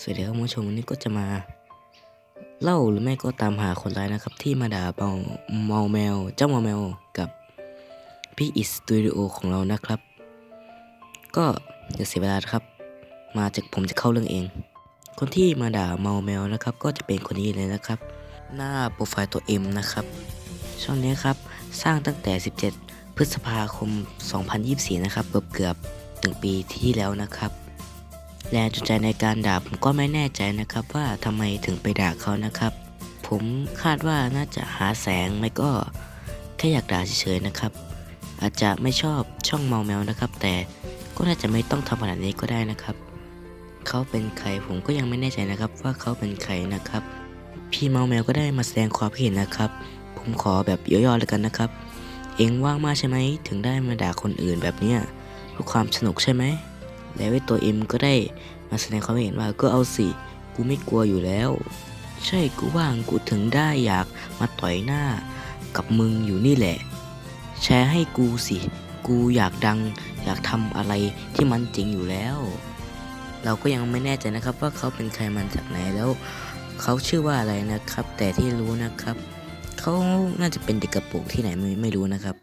สวัสดีครับคุณผู้ชมวันนี้ก็จะมา เล่าหรือไม่ก็ตามหาคนร้ายนะครับ ที่มาด่าเมาเมาแมว เจ้าเมาแมวกับพี่อิสตูดิโอของเรานะครับ ก็อย่าเสียเวลาครับ มาจากผมจะเข้าเรื่องเอง คนที่มาด่าเมาแมวนะครับ ก็จะเป็นคนนี้เลยนะครับ หน้าโปรไฟล์ตัว M นะครับ ช่องนี้ครับสร้างตั้งแต่ 17 พฤษภาคม 2024 นะครับ เกือบเกือบหนึ่งปีที่แล้วนะครับ แรงจูงใจในการด่าผมก็ไม่แน่ใจนะครับว่าทำไมถึงไปด่าเขานะครับ ผมคาดว่าน่าจะหาแสงไม่ก็แค่อยากด่าเฉยๆนะครับ อาจจะไม่ชอบช่องเมาแมวนะครับ แต่ก็น่าจะไม่ต้องทำขนาดนี้ก็ได้นะครับเขาเป็นใครผมก็ยังไม่แน่ใจนะครับ ว่าเขาเป็นใครนะครับ พี่เมาแมวก็ได้มาแสดงความคิดเห็นนะครับ ผมขอแบบย่อๆเลยกันนะครับ เองว่างมากใช่ไหมถึงได้มาด่าคนอื่นแบบเนี้ยเพื่อความสนุกใช่ไหม แล้วไอ้ตัวเอ็มก็ได้มาแสดงความเห็นว่าก็เอาสิ กูไม่กลัวอยู่แล้ว ใช่กูว่างกูถึงได้อยากมาต่อยหน้ากับมึงอยู่นี่แหละ แชร์ให้กูสิ กูอยากดัง อยากทำอะไรที่มันจริงอยู่แล้ว เราก็ยังไม่แน่ใจนะครับว่าเขาเป็นใครมาจากไหนแล้ว เขาชื่อว่าอะไรนะครับ แต่ที่รู้นะครับ เขาน่าจะเป็นเด็กกระปรงที่ไหนไม่ไม่รู้นะครับ